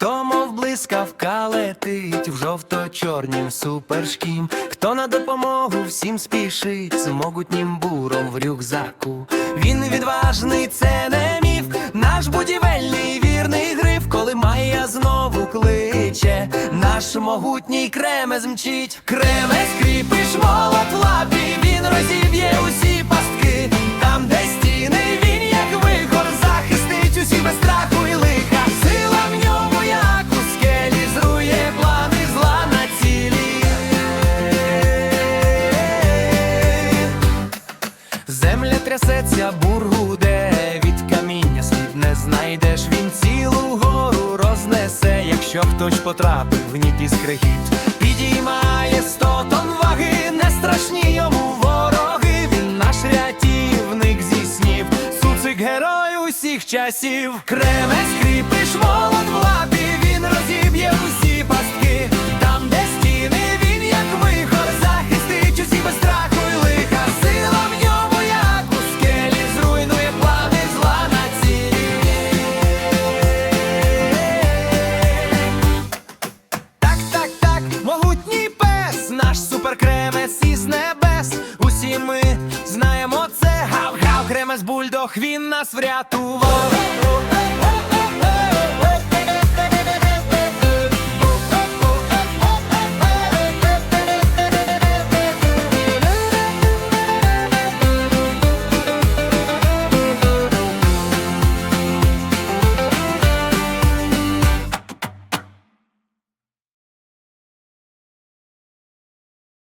Хто мов блискавка летить в жовто-чорнім супершкім, хто на допомогу всім спішить з могутнім буром в рюкзаку. Він відважний, це не міф, наш будівельний вірний гриф, коли Майя знову кличе, наш могутній кремез мчить, кремез кріпиш трясеться, бургуде, від каміння слід не знайдеш. Він цілу гору рознесе, якщо хтось потрапив в ній скригіт. Підіймає сто тонн ваги, не страшні йому вороги. Він наш рятівник зі снів, суцик герой усіх часів. Кремець кріпиш наш суперкремес із небес. Усі ми знаємо це. Гав-гав, кремес бульдог, він нас врятував.